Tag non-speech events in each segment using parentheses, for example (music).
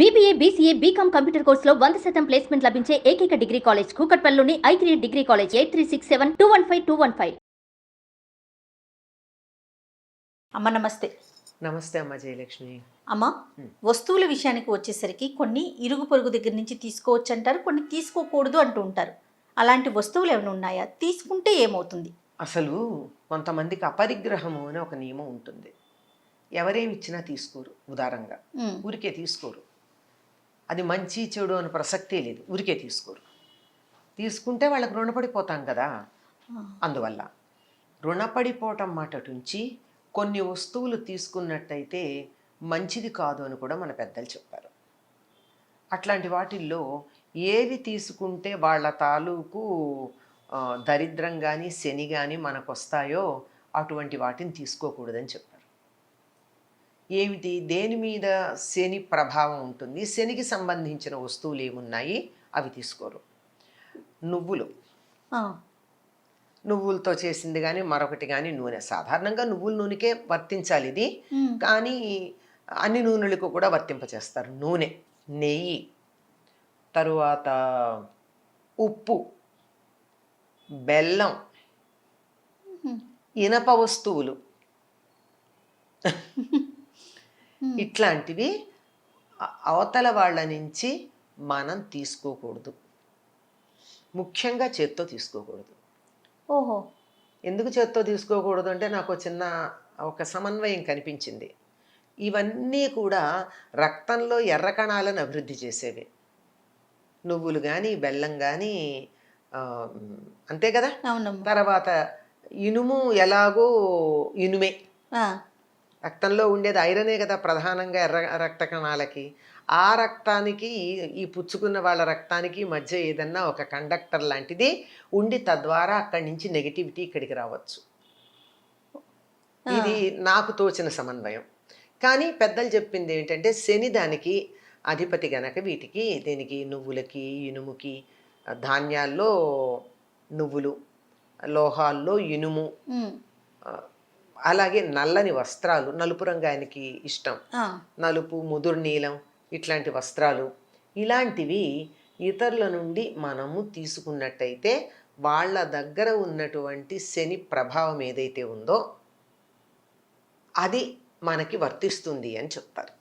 BBA BCA BCom computer కోర్సులో వంద శాతం ప్లేస్మెంట్ లభించే ఏకైక degree college కూకట్పల్లిలోని I three degree college eight three six seven two one five two one five అమ్మ నమస్తే. నమస్తే అమ్మ జయలక్ష్మి. అమ్మ వస్తువుల విషయానికి వచ్చేసరికి కొన్ని ఇరుగు పొరుగు దగ్గర నుంచి తీసుకోవచ్చు అంటారు కొన్ని తీసుకోకూడదు అంటూ ఉంటారు. అలాంటి వస్తువులు ఏమైనా ఉన్నాయా? తీసుకుంటే ఏమవుతుంది? అసలు కొంతమందికి అపరిగ్రహము అని ఒక నియమం ఉంటుంది. ఎవరేమి ఇచ్చినా తీసుకోరు ఉదారంగా. ఊరికే తీసుకోరు. అది మంచి చెడు అని ప్రసక్తే లేదు. ఊరికే తీసుకోరు. తీసుకుంటే వాళ్ళకి రుణపడిపోతాం కదా. అందువల్ల రుణపడిపోవటం మాట నుంచి కొన్ని వస్తువులు తీసుకున్నట్టయితే మంచిది కాదు అని కూడా మన పెద్దలు చెప్పారు. అట్లాంటి వాటిల్లో ఏవి తీసుకుంటే వాళ్ళ తాలూకు దరిద్రం కానీ శని కానీ మనకు వస్తాయో అటువంటి వాటిని తీసుకోకూడదని చెప్పారు. ఏమిటి? దేని మీద శని ప్రభావం ఉంటుంది? శనికి సంబంధించిన వస్తువులు ఏమున్నాయి? అవి తీసుకోరు. నువ్వులు. నువ్వులతో చేసింది కానీ మరొకటి కానీ నూనె. సాధారణంగా నువ్వుల నూనెకే వర్తించాలి ఇది. కానీ అన్ని నూనెలకు కూడా వర్తింపచేస్తారు. నూనె నెయ్యి తరువాత ఉప్పు బెల్లం ఇనప వస్తువులు. (laughs) ఇట్లాంటివి అవతల వాళ్ళ నుంచి మనం తీసుకోకూడదు. ముఖ్యంగా చేత్తో తీసుకోకూడదు. ఓహో. ఎందుకు చేత్తో తీసుకోకూడదు అంటే నాకు చిన్న ఒక సమన్వయం కనిపించింది. ఇవన్నీ కూడా రక్తంలో ఎర్ర కణాలను అభివృద్ధి చేసేవి. నువ్వులు కానీ బెల్లం కానీ అంతే కదా? తర్వాత ఇనుము ఎలాగో ఇనుమే. రక్తంలో ఉండేది ఐరనే కదా ప్రధానంగా ఎర్ర రక్త కణాలకి. ఆ రక్తానికి ఈ- పుచ్చుకున్న వాళ్ళ రక్తానికి మధ్య ఏదన్నా ఒక కండక్టర్ లాంటిది ఉండి తద్వారా అక్కడి నుంచి నెగిటివిటీ ఇక్కడికి రావచ్చు. ఇది నాకు తోచిన సమన్వయం. కానీ పెద్దలు చెప్పింది ఏంటంటే శని దానికి అధిపతి గనక వీటికి దీనికి నువ్వులకి ఇనుముకి ధాన్యాల్లో నువ్వులు లోహాల్లో ఇనుము అలాగే నల్లని వస్త్రాలు నలుపు రంగు ఆయనకి ఇష్టం. నలుపు ముదురు నీలం ఇట్లాంటి వస్త్రాలు. ఇలాంటివి ఇతరుల నుండి మనము తీసుకున్నట్టయితే వాళ్ళ దగ్గర ఉన్నటువంటి శని ప్రభావం ఏదైతే ఉందో అది మనకి వర్తిస్తుంది అని చెప్తారు.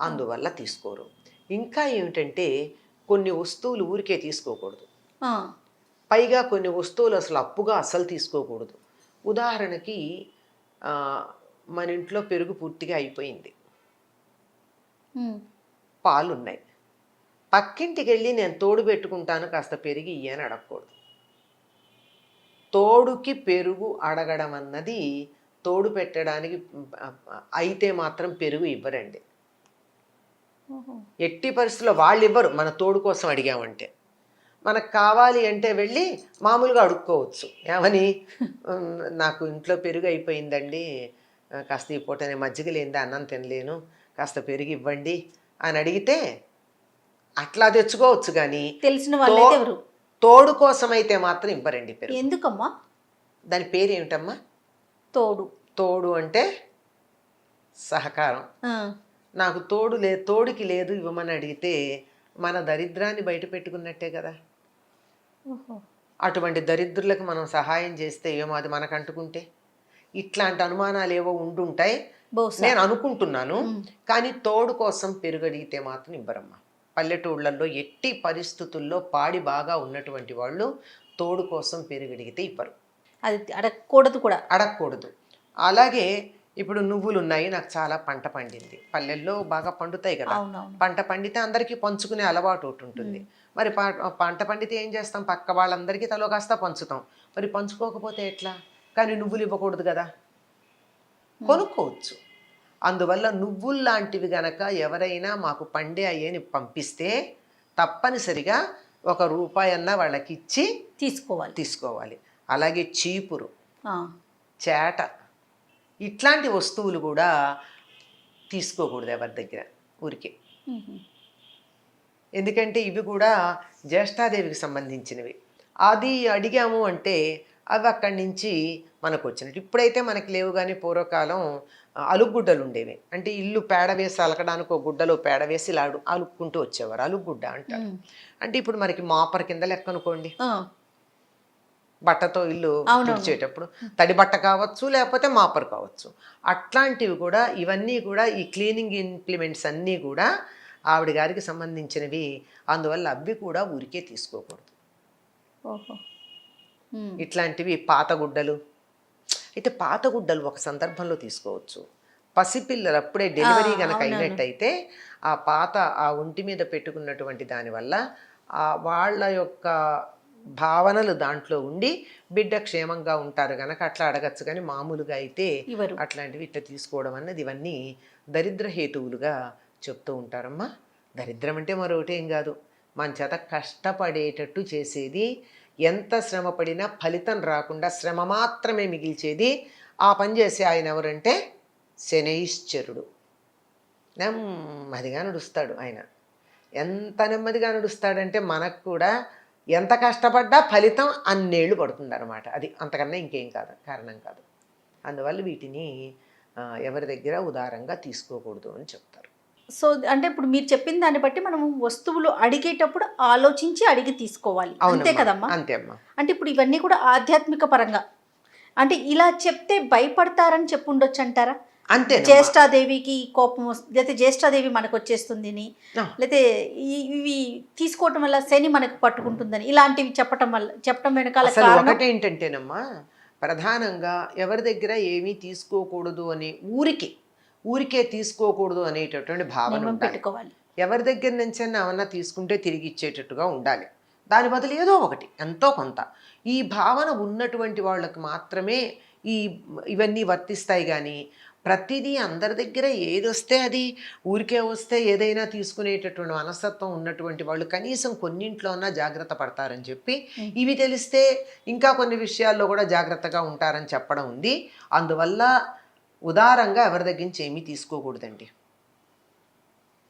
అందువల్ల తీసుకోరు. ఇంకా ఏమిటంటే కొన్ని వస్తువులు ఊరికే తీసుకోకూడదు. పైగా కొన్ని వస్తువులు అసలు అప్పుగా అస్సలు తీసుకోకూడదు. ఉదాహరణకి మన ఇంట్లో పెరుగు పూర్తిగా అయిపోయింది. ఉమ్, పాలు ఉన్నాయి పక్కింటికి వెళ్ళి నేను తోడు పెట్టుకుంటాను కాస్త పెరిగి ఇయ్యని అడగకూడదు. తోడుకి పెరుగు అడగడం అన్నది తోడు పెట్టడానికి అయితే మాత్రం పెరుగు ఇవ్వరండి. ఎట్టి పరిస్థితుల్లో వాళ్ళు ఇవ్వరు మన తోడు కోసం అడిగామంటే. మనకు కావాలి అంటే వెళ్ళి మామూలుగా అడుక్కోవచ్చు. ఏమని? "ఉమ్, నాకు ఇంట్లో పెరుగు అయిపోయిందండి. కాస్త ఈ పూట నేను మజ్జిగ లేనిదే అన్నం తినలేను. కాస్త పెరుగు ఇవ్వండి అని అడిగితే అట్లా తెచ్చుకోవచ్చు కానీ తెలిసిన ఎవరు? తోడు కోసం అయితే మాత్రం ఇవ్వరండి పెరుగు. ఎందుకమ్మా? దాని పేరు ఏమిటమ్మా తోడు. తోడు అంటే సహకారం. నాకు తోడు లే తోడుకి లేదు ఇవ్వమని అడిగితే మన దరిద్రాన్ని బయట పెట్టుకున్నట్టే కదా. అటువంటి దరిద్రులకు మనం సహాయం చేస్తే ఏమో అది మనకు అంటుకుంటే ఇట్లాంటి అనుమానాలు ఏవో ఉండుంటాయి నేను అనుకుంటున్నాను. కానీ తోడు కోసం పెరుగడిగితే మాత్రం ఇవ్వరమ్మా. పల్లెటూళ్ళల్లో ఎట్టి పరిస్థితుల్లో పాడి బాగా ఉన్నటువంటి వాళ్ళు తోడు కోసం పెరుగడిగితే ఇవ్వరు. అది అడగకూడదు కూడా. అడగకూడదు. అలాగే ఇప్పుడు నువ్వులు ఉన్నాయి నాకు చాలా పంట పండింది. పల్లెల్లో బాగా పండుతాయి కదా. పంట పండితే అందరికీ పంచుకునే అలవాటు ఒకటి ఉంటుంది. మరి ప- పంట పండితే ఏం చేస్తాం? పక్క వాళ్ళందరికీ తలో కాస్త పంచుతాం. మరి పంచుకోకపోతే ఎట్లా? కానీ నువ్వులు ఇవ్వకూడదు కదా? కొనుక్కోవచ్చు. అందువల్ల నువ్వులు లాంటివి గనక ఎవరైనా మాకు పండే అయ్యని పంపిస్తే తప్పనిసరిగా ఒక రూపాయి అన్న వాళ్ళకి ఇచ్చి తీసుకోవాలి. తీసుకోవాలి. అలాగే చీపురు చేట ఇట్లాంటి వస్తువులు కూడా తీసుకోకూడదు ఎవరి దగ్గర. ఊరికే. ఎందుకంటే ఇవి కూడా జ్యేష్ఠాదేవికి సంబంధించినవి. అది అడిగాము అంటే అవి అక్కడి నుంచి మనకు వచ్చినట్టు. ఇప్పుడైతే మనకి లేవు కానీ పూర్వకాలం ఆ, అలుగుగుడ్డలు ఉండేవి. అంటే ఇల్లు పేడ వేసి అలకడానికి ఒక గుడ్డలో పేడ వేసి ఇలా అలుక్కుంటూ వచ్చేవారు. అలుగుగుడ్డ అంటారు. అంటే ఇప్పుడు మనకి మాపర్ కింద లెక్క అనుకోండి. బట్టతో ఇల్లు అవునవును. తుడిచేటప్పుడు తడి బట్ట కావచ్చు లేకపోతే మాపర్ కావచ్చు. అట్లాంటివి కూడా ఇవన్నీ కూడా ఈ క్లీనింగ్ ఇంప్లిమెంట్స్ అన్నీ కూడా ఆవిడ గారికి సంబంధించినవి. అందువల్ల అవి కూడా ఊరికే తీసుకోకూడదు. ఇట్లాంటివి పాత గుడ్డలు. అయితే పాత గుడ్డలు ఒక సందర్భంలో తీసుకోవచ్చు. పసిపిల్లలు అప్పుడే డెలివరీ కనుక. అయినట్టయితే ఆ పాత ఆ ఒంటి మీద పెట్టుకున్నటువంటి దానివల్ల ఆ వాళ్ళ యొక్క భావనలు దాంట్లో ఉండి బిడ్డ క్షేమంగా ఉంటారు కనుక అట్లా అడగచ్చు. కానీ మామూలుగా అయితే అట్లాంటివి ఇట్లా తీసుకోవడం అన్నది ఇవన్నీ దరిద్ర హేతువులుగా చెప్తూ ఉంటారమ్మా. దరిద్రం అంటే మరొకటి ఏం కాదు. మన చేత కష్టపడేటట్టు చేసేది ఎంత శ్రమ పడినా ఫలితం రాకుండా శ్రమ మాత్రమే మిగిల్చేది ఆ పని చేసే ఆయన ఎవరంటే? శనైశ్చరుడు. నెమ్మదిగా నడుస్తాడు ఆయన. ఎంత నెమ్మదిగా నడుస్తాడంటే మనకు కూడా ఎంత కష్టపడ్డా ఫలితం అన్నేళ్ళు పడుతుందన్నమాట. అది అంతకన్నా ఇంకేం కాదు కారణం కాదు. అందువల్ల వీటిని ఎవరి దగ్గర ఉదారంగా తీసుకోకూడదు అని చెప్తారు. సో అంటే ఇప్పుడు మీరు చెప్పిన దాన్ని బట్టి మనం వస్తువులు అడిగేటప్పుడు ఆలోచించి అడిగి తీసుకోవాలి. అంతే కదమ్మా? అంతే అమ్మా అంటే ఇప్పుడు ఇవన్నీ కూడా ఆధ్యాత్మిక పరంగా. అంటే ఇలా చెప్తే భయపడతారని చెప్పు ఉండొచ్చు అంటారా? అంతే జ్యేష్ఠాదేవికి కోపం వస్తుంది లేకపోతే జ్యేష్ఠాదేవి మనకు వచ్చేస్తుందని. లేకపోతే ఇవి తీసుకోవటం వల్ల శని మనకు పట్టుకుంటుందని ఇలాంటివి చెప్పటం వల్ల చెప్పటం వెనకాల అసలు కారణం? ఒకటేంటంటేనమ్మా ప్రధానంగా ఎవరి దగ్గర ఏమీ తీసుకోకూడదు అని ఊరికి ఊరికే తీసుకోకూడదు అనేటటువంటి భావన పెట్టుకోవాలి. ఎవరి దగ్గర నుంచి ఏమన్నా తీసుకుంటే తిరిగి ఇచ్చేటట్టుగా ఉండాలి. దాని బదులు ఏదో ఒకటి ఎంతో కొంత. ఈ భావన ఉన్నటువంటి వాళ్ళకి మాత్రమే ఈ ఇవన్నీ వర్తిస్తాయి కానీ ప్రతిదీ అందరి దగ్గర ఏది వస్తే అది ఊరికే వస్తే ఏదైనా తీసుకునేటటువంటి మనస్తత్వం ఉన్నటువంటి వాళ్ళు కనీసం కొన్నింట్లోనా జాగ్రత్త పడతారని చెప్పి. ఇవి తెలిస్తే ఇంకా కొన్ని విషయాల్లో కూడా జాగ్రత్తగా ఉంటారని చెప్పడం ఉంది. అందువల్ల ఉదారంగా ఎవరి దగ్గర నుంచి ఏమీ తీసుకోకూడదండి.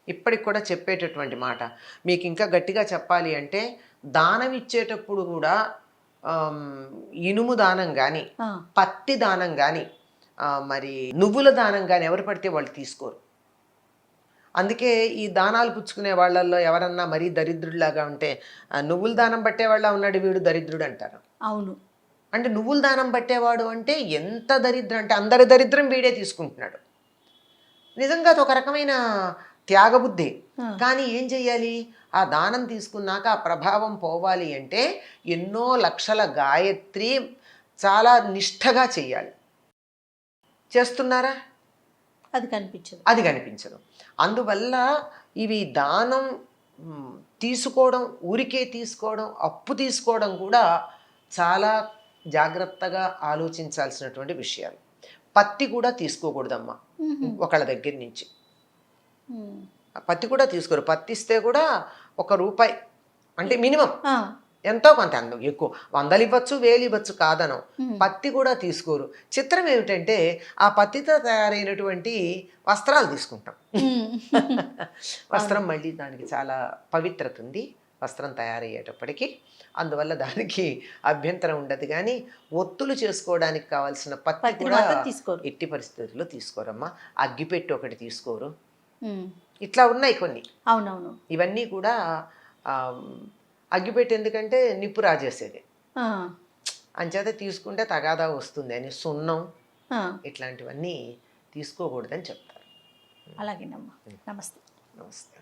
ఇప్పటికి కూడా చెప్పేటటువంటి మాట. మీకు ఇంకా గట్టిగా చెప్పాలి అంటే దానం ఇచ్చేటప్పుడు కూడా ఇనుము దానం కానీ పత్తి దానం కానీ మరి నువ్వుల దానం కానీ ఎవరు పడితే వాళ్ళు తీసుకోరు. అందుకే ఈ దానాలు పుచ్చుకునే వాళ్ళల్లో ఎవరన్నా మరీ దరిద్రుడిలాగా ఉంటే "ఆ, నువ్వుల దానం పట్టేవాళ్ళ ఉన్నాడు వీడు దరిద్రుడు అంటారు. అవును. అంటే నువ్వుల దానం పట్టేవాడు అంటే ఎంత దరిద్రం అంటే అందరి దరిద్రం వీడే తీసుకుంటున్నాడు. నిజంగా అది ఒక రకమైన త్యాగబుద్ధి. కానీ ఏం చెయ్యాలి? ఆ దానం తీసుకున్నాక ఆ ప్రభావం పోవాలి అంటే ఎన్నో లక్షల గాయత్రి చాలా నిష్ఠగా చెయ్యాలి. చేస్తున్నారా? అది కనిపించదు. అది కనిపించదు. అందువల్ల ఇవి దానం తీసుకోవడం ఊరికే తీసుకోవడం అప్పు తీసుకోవడం కూడా చాలా జాగ్రత్తగా ఆలోచించాల్సినటువంటి విషయాలు. పత్తి కూడా తీసుకోకూడదమ్మా. మ్మ్. ఒకళ్ళ దగ్గర నుంచి. పత్తి కూడా తీసుకోరు. పత్తి ఇస్తే కూడా ఒక రూపాయి. అంటే మినిమం. ఎంతో కొంత అందు ఎక్కువ. వందలు ఇవ్వచ్చు వేలు ఇవ్వచ్చు కాదనం. పత్తి కూడా తీసుకోరు. చిత్రం ఏమిటంటే ఆ పత్తితో తయారైనటువంటి వస్త్రాలు తీసుకుంటాం. వస్త్రం మళ్ళీ దానికి చాలా పవిత్రత ఉంది. వస్త్రం తయారయ్యేటప్పటికి. అందువల్ల దానికి అభ్యంతరం ఉండదు. కానీ ఒత్తులు చేసుకోవడానికి కావాల్సిన పత్తి కూడా తీసుకోరు. ఎట్టి పరిస్థితుల్లో తీసుకోరమ్మా. అగ్గిపెట్టి ఒకటి తీసుకోరు. ఇట్లా ఉన్నాయి కొన్ని. అవునవును. ఇవన్నీ కూడా అగ్గిపెట్టి ఎందుకంటే నిప్పు రాజేసేది. అంచేత తీసుకుంటే తగాదా వస్తుంది అని సున్నం. ఇట్లాంటివన్నీ తీసుకోకూడదని చెప్తారు. అలాగేనమ్మా. నమస్తే. నమస్తే.